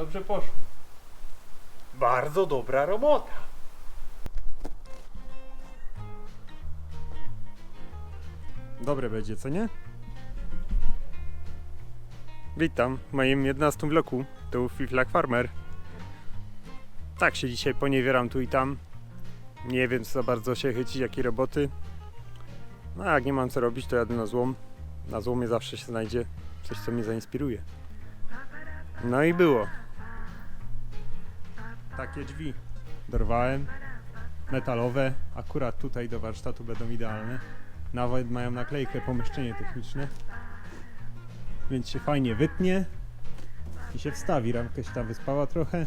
dobrze poszło. Bardzo dobra robota. Dobre będzie, co nie? Witam w moim 11 vlogu. Tu Fiflak Farmer. Tak się dzisiaj poniewieram tu i tam. Nie wiem co za bardzo się chycić, jakie roboty. No a jak nie mam co robić, to jadę na złom. Na złomie zawsze się znajdzie coś, co mnie zainspiruje. No i było. Takie drzwi dorwałem. Metalowe. Akurat tutaj do warsztatu będą idealne. Nawet mają naklejkę pomieszczenie techniczne. Więc się fajnie wytnie i się wstawi. Ramka się tam wyspała trochę.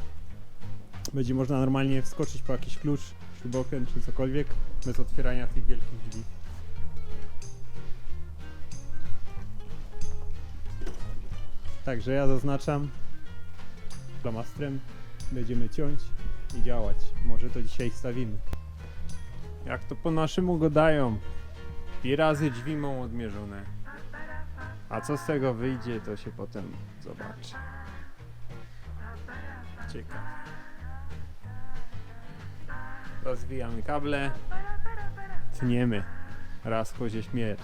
Będzie można normalnie wskoczyć po jakiś klucz, śrubokręt czy cokolwiek bez otwierania tych wielkich drzwi. Także ja zaznaczam flamastrem. Będziemy ciąć i działać. Może to dzisiaj wstawimy. Jak to po naszemu gadają? Dwie razy drzwi mam odmierzone. A co z tego wyjdzie, to się potem zobaczy. Ciekawe. Rozwijamy kable. Tniemy. Raz chodzie śmierć.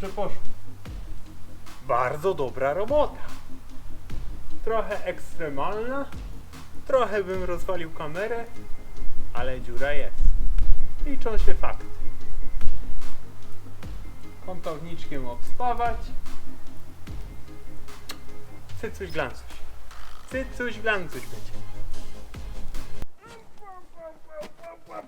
Dobrze poszło. Bardzo dobra robota. Trochę ekstremalna. Trochę bym rozwalił kamerę, ale dziura jest. Liczą się fakty. Kątowniczkiem obspawać. Cycuś glancuś. Cycuś glancuś będzie.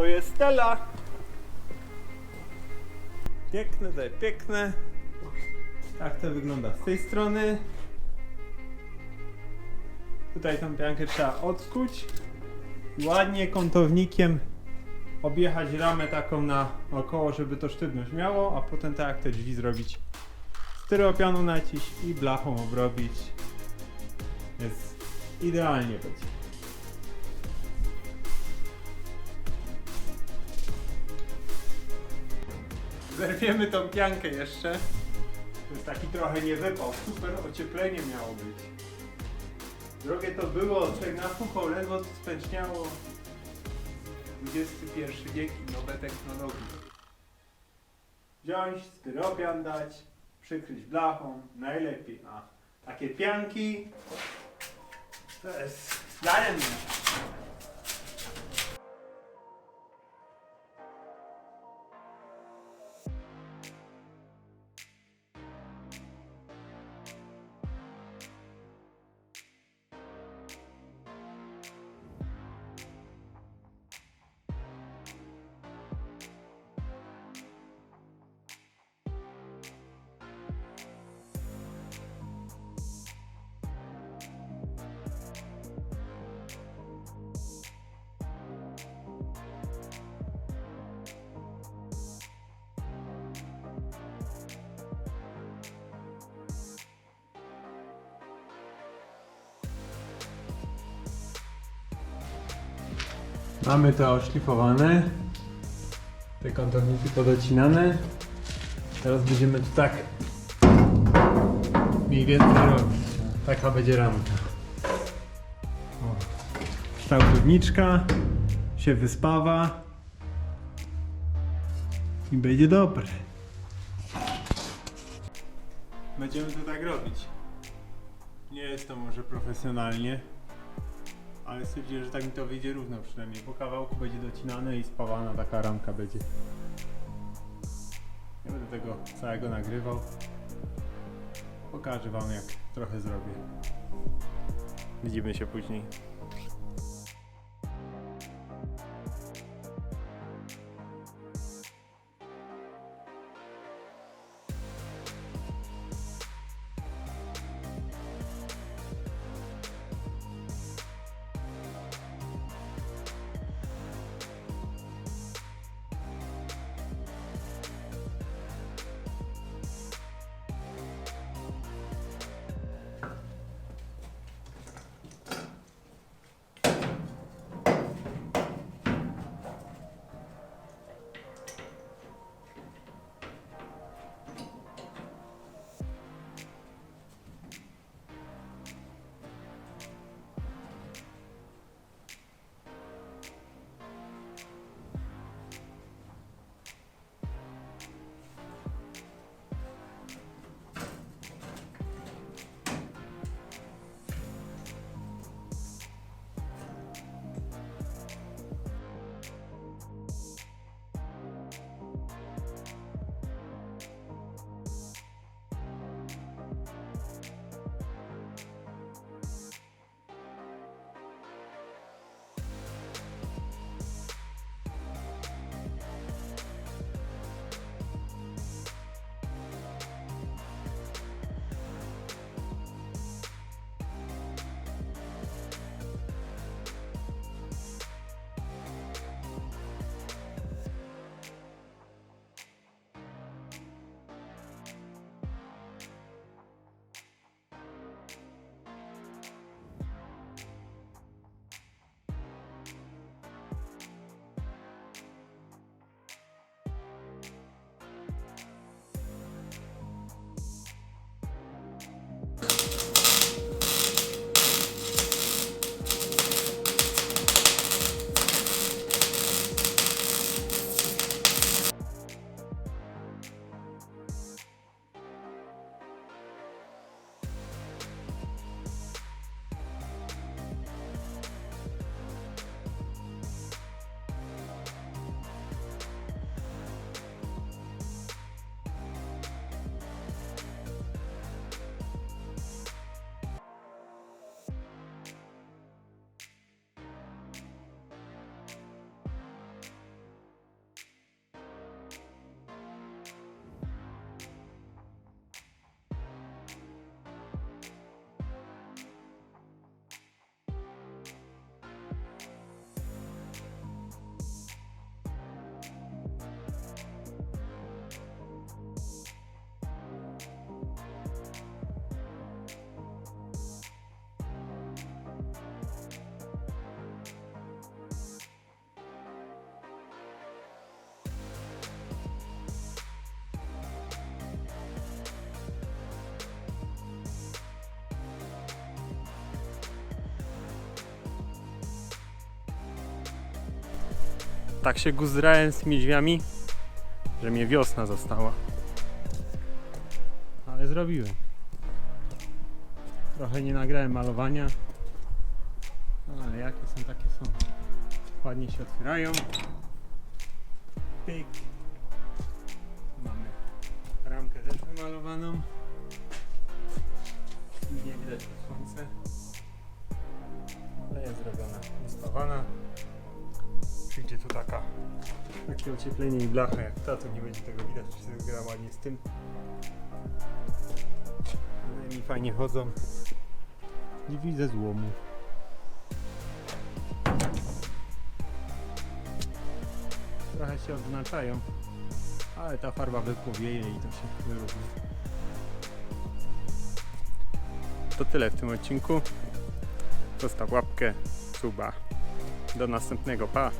To jest Stella. Piękne, jest piękne. Tak to wygląda z tej strony. Tutaj tą piankę trzeba odkuć ładnie kątownikiem objechać ramę taką na około, żeby to sztywność miało, a potem tak te drzwi zrobić. Styropianu naciść i blachą obrobić. Jest idealnie będzie. Zerwiemy tą piankę jeszcze. To jest taki trochę niewypał. Super ocieplenie miało być. Drogie to było, człowiek napukał, ledwo to spęczniało. XXI wiek i nowe technologie. Wziąć, styropian dać, przykryć blachą, najlepiej. A takie pianki to jest daremne. Mamy to oszlifowane. Te kątowniki podocinane. Teraz będziemy tu tak mniej więcej robić. Taka będzie ramka. O. Kształtowniczka się wyspawa i będzie dobre. Będziemy to tak robić. Nie jest to może profesjonalnie, ale stwierdziłem, że tak mi to wyjdzie równo przynajmniej. Po kawałku będzie docinane i spawana taka ramka będzie. Nie będę tego całego nagrywał. Pokażę wam jak trochę zrobię. Widzimy się później. Tak się guzdrałem z tymi drzwiami, że mnie wiosna została. Ale zrobiłem. Trochę nie nagrałem malowania. No ale jakie są, takie są. Ładnie się otwierają. Pyk. Mamy ramkę też wymalowaną. Nie widać słońce. Ale jest zrobiona, uspawana. Przyjdzie tu taka takie ocieplenie i blacha jak ta, to nie będzie tego widać, czy się gra ładnie z tym. Ale mi fajnie chodzą. Nie widzę złomu. Trochę się odznaczają, ale ta farba wypłowieje i to się wyrówna. To tyle w tym odcinku. Zostaw łapkę, suba. Do następnego, pa!